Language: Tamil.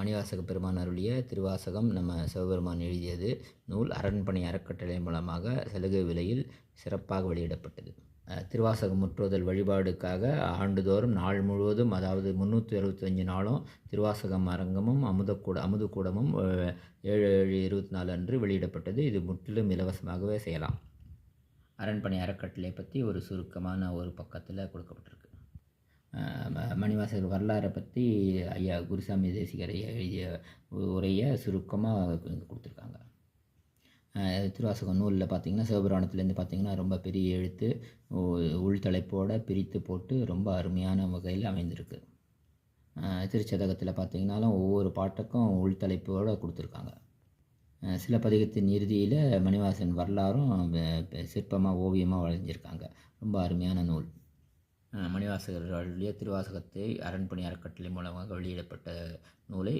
மணிவாசக பெருமான் அருளிய திருவாசகம் நம்ம சிவபெருமான் எழுதியது. நூல் அரண்பணை அறக்கட்டளை மூலமாக சலுகை விலையில் சிறப்பாக வெளியிடப்பட்டது. திருவாசகம் முற்றுதல் வழிபாடுக்காக ஆண்டுதோறும் நாள் முழுவதும் அதாவது முந்நூற்றி அறுபத்தஞ்சு நாளும் திருவாசகம் அரங்கமும் அமுதக்கூட அமுதக்கூடமும் ஏழு ஏழு இருபத்தி நாலு அன்று வெளியிடப்பட்டது. இது முற்றிலும் இலவசமாகவே செய்யலாம். அரண்பணை அறக்கட்டளை பற்றி ஒரு சுருக்கமான ஒரு பக்கத்தில் கொடுக்கப்பட்டிருக்கு. அஹ் மணிவாசகர் வரலாறை பற்றி ஐயா குருசாமி தேசிகர் ஐயா எழுதிய உரையை சுருக்கமாக கொடுத்துருக்காங்க. திருவாசகம் நூலில் பார்த்தீங்கன்னா சிவபுராணத்துலேருந்து பார்த்திங்கன்னா ரொம்ப பெரிய எழுத்து உள்தலைப்போடு உள்தலைப்போட பிரித்து போட்டு ரொம்ப அருமையான வகையில் அமைந்திருக்கு. திருச்சதகத்தில் பார்த்திங்கனாலும் ஒவ்வொரு பாட்டுக்கும் உள்தலைப்போடு கொடுத்துருக்காங்க. சில பதிகத்தின் இறுதியில் மணிவாசன் வரலாறும் சிற்பமாக ஓவியமாக வளைஞ்சிருக்காங்க ரொம்ப அருமையான நூல். அஹ் மணிவாசகர் திருவாசகத்தை அரண்பணி அறக்கட்டளை மூலமாக வெளியிடப்பட்ட நூலை